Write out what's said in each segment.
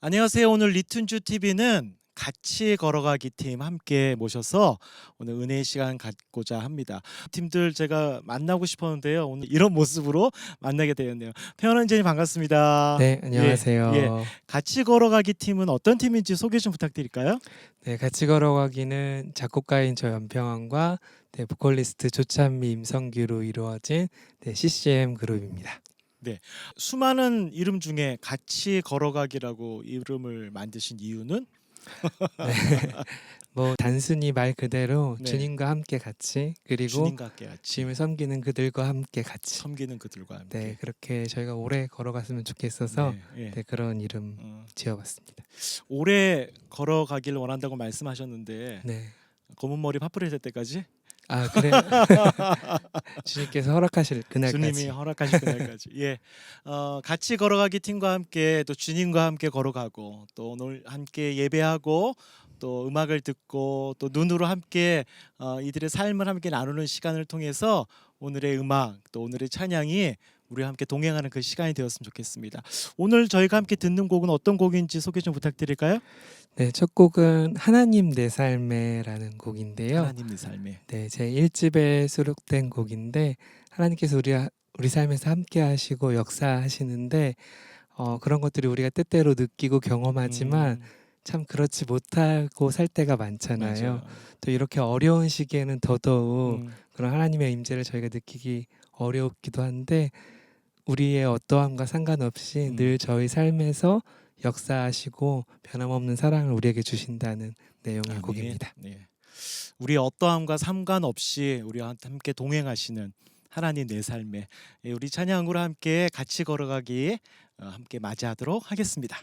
안녕하세요. 오늘 리툰주 TV는 같이 걸어가기 팀 함께 모셔서 오늘 은혜의 시간 갖고자 합니다. 팀들 제가 만나고 싶었는데요. 오늘 이런 모습으로 만나게 되었네요. 태연 원장님 반갑습니다. 네, 안녕하세요. 예. 같이 걸어가기 팀은 어떤 팀인지 소개 좀 부탁드릴까요? 네, 같이 걸어가기는 작곡가인 저 연평환과 네, 보컬리스트 조찬미, 임성규로 이루어진 네, CCM 그룹입니다. 수많은 이름 중에 같이 걸어가기라고 이름을 만드신 이유는 뭐 단순히 말 그대로 네. 주님과 함께 같이 그리고 주님과 함께 같이 주님을 섬기는 그들과 함께 같이 섬기는 그들과 함께. 네, 그렇게 저희가 오래 걸어갔으면 좋겠어서 네, 예. 네, 그런 이름 어, 지어봤습니다. 오래 걸어가길 원한다고 말씀하셨는데 네. 검은 머리 파뿌리 될 때까지 아 그래? 주님께서 허락하실 그날까지. 주님이 허락하실 그날까지. 예. 어, 같이 걸어가기 팀과 함께 또 주님과 함께 걸어가고 또 오늘 함께 예배하고 또 음악을 듣고 또 눈으로 함께 어, 이들의 삶을 함께 나누는 시간을 통해서 오늘의 음악 또 오늘의 찬양이 우리와 함께 동행하는 그 시간이 되었으면 좋겠습니다. 오늘 저희가 함께 듣는 곡은 어떤 곡인지 소개 좀 부탁드릴까요? 네, 첫 곡은 하나님 내 삶에라는 곡인데요. 하나님의 삶에 네, 제 1집에 수록된 곡인데 하나님께서 우리 우리 삶에서 함께 하시고 역사하시는데 어, 그런 것들이 우리가 때때로 느끼고 경험하지만 음, 참 그렇지 못하고 살 때가 많잖아요. 맞아요. 또 이렇게 어려운 시기에는 더더욱 음, 그런 하나님의 임재를 저희가 느끼기 어렵기도 한데 우리의 어떠함과 상관없이 음. 늘 저희 삶에서 역사하시고 변함없는 사랑을 우리에게 주신다는 내용의 아멘. 곡입니다. 네. 우리 어떠함과 상관없이 우리와 함께 동행하시는 하나님 내 삶에 예, 우리 찬양으로 함께 같이 걸어가기 어, 함께 맞이하도록 하겠습니다.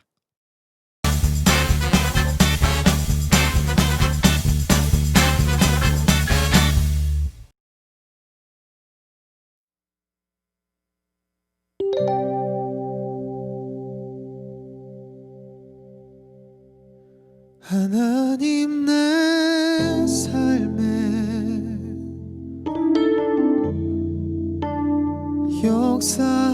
하나님 내 삶에 역사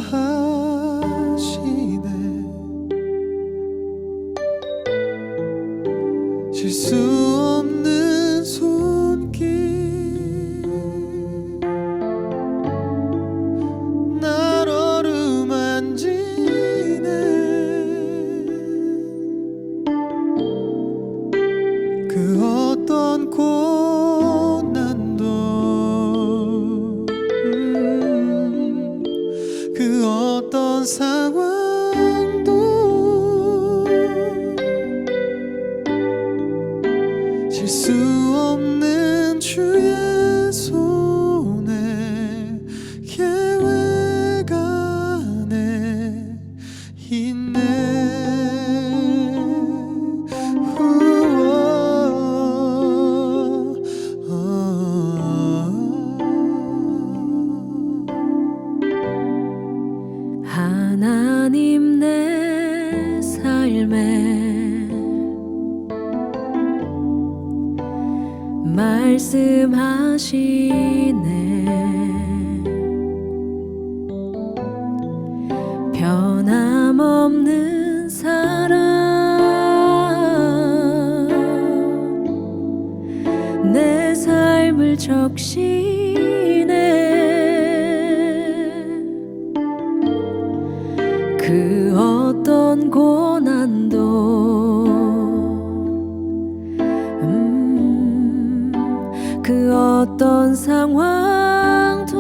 어떤 상황도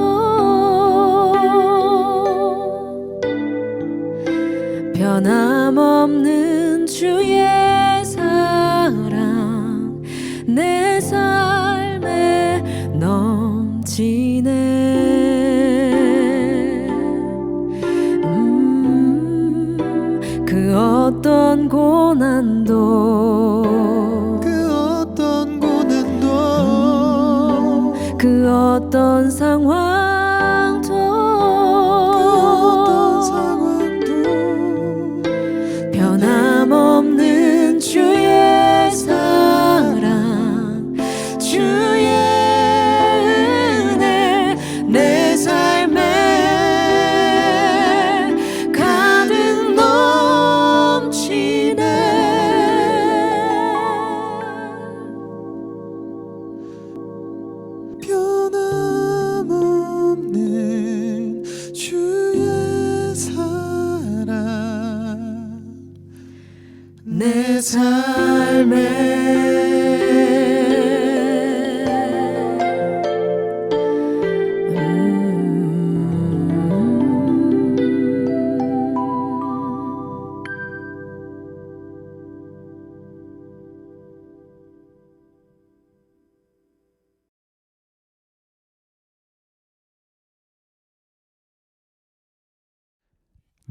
변함없는 주의 사랑 내 삶에 넘치네. 음, 그 어떤 고난도 그 어떤 상황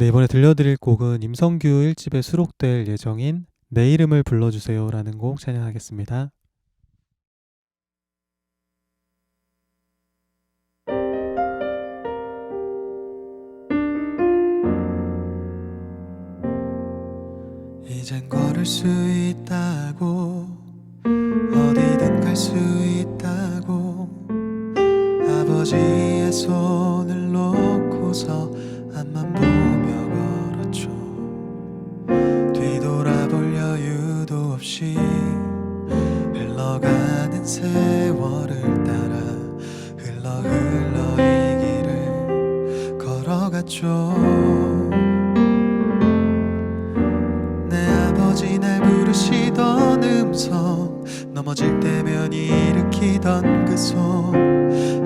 네, 이번에 들려드릴 곡은 임성규 1집에 수록될 예정인 내 이름을 불러주세요 라는 곡 찬양하겠습니다. 이젠 걸을 수 있다고 어디든 갈 수 있다고 아버지의 손을 놓고서 세월을 따라 흘러 흘러 이 길을 걸어갔죠. 내 아버지 날 부르시던 음성 넘어질 때면 일으키던 그 손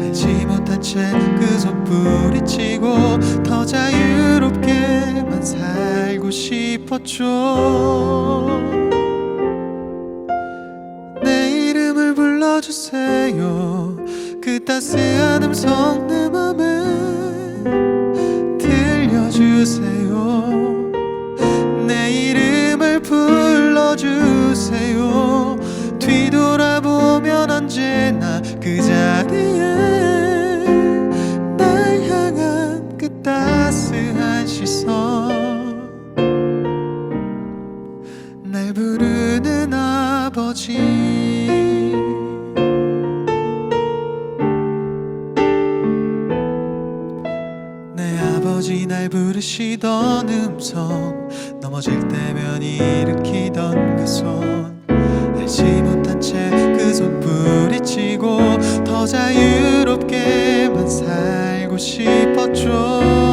알지 못한 채 그손 뿌리치고 더 자유롭게만 살고 싶었죠 따스한 음성 내 맘에 들려주세요. 내 이름을 불러주세요. 뒤돌아보면 언제나 그 자리에 아버지 날 부르시던 음성 넘어질 때면 일으키던 그 손. 알지 못한 채 그손 뿌리치고 더 자유롭게만 살고 싶었죠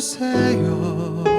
주세요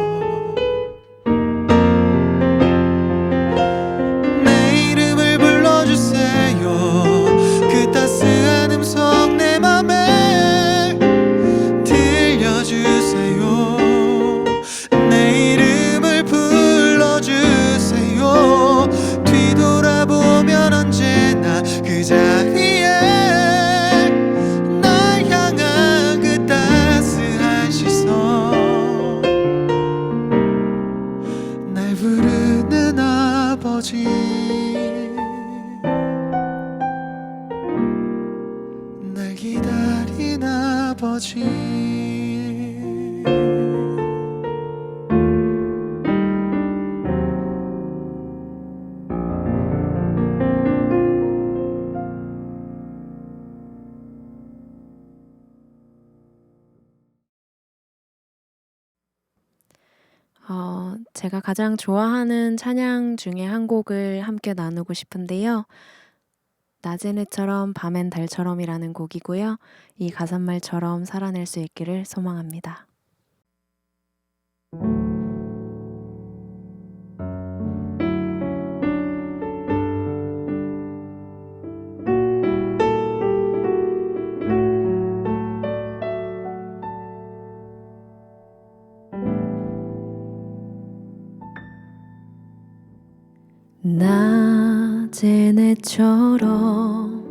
어, 제가 가장 좋아하는 찬양 중에 한 곡을 함께 나누고 싶은데요. 낮엔 해처럼 밤엔 달처럼이라는 곡이고요. 이 가사말처럼 살아낼 수 있기를 소망합니다. 내처럼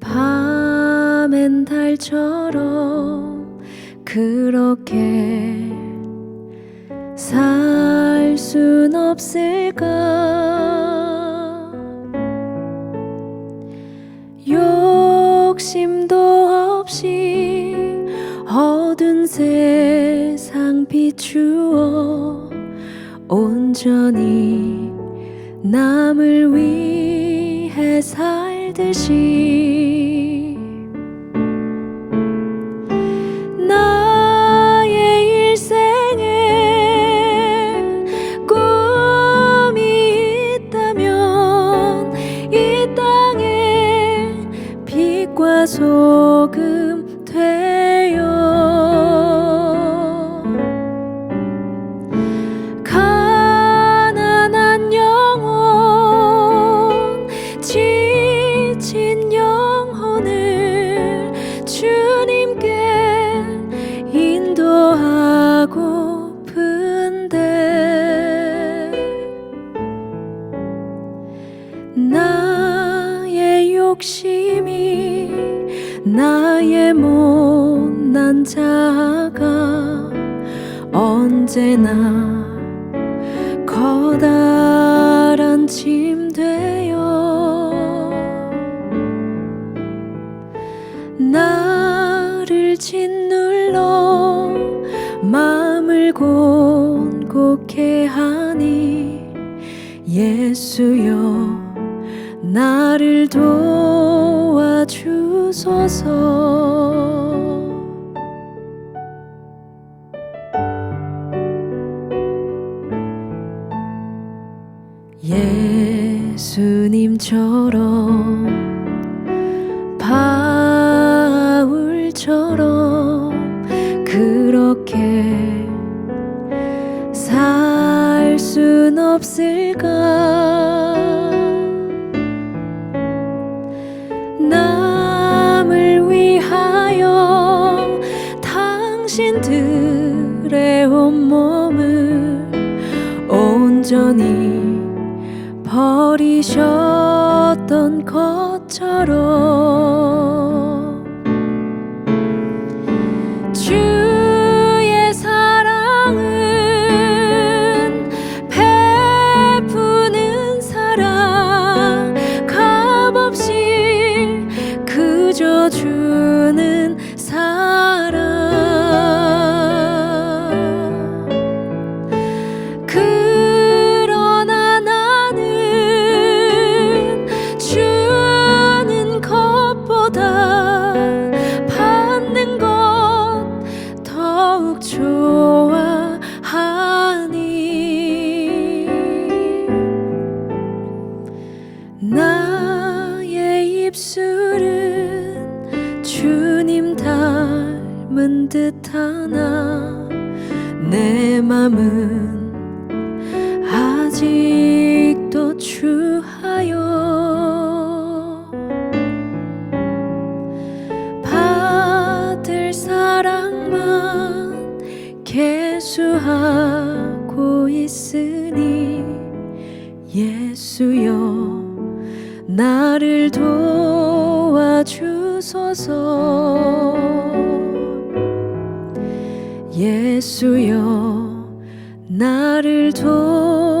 밤엔 달처럼 그렇게 살 순 없을까? 욕심도 없이 어두운 세상 비추어 온전히 남을 위해 살듯이 나의 일생에 꿈이 있다면 이 땅에 빛과 소금 욕심이 나의 못난 자가 언제나 커다란 짐 되어 나를 짓눌러 마음을 곤곡해 하니 예수여 나를 도와주소서. 예수님처럼 바울처럼 그렇게 살 순 없을까 안수하고 있으니 예수여 나를 도와주소서. 예수여 나를 도와주소서.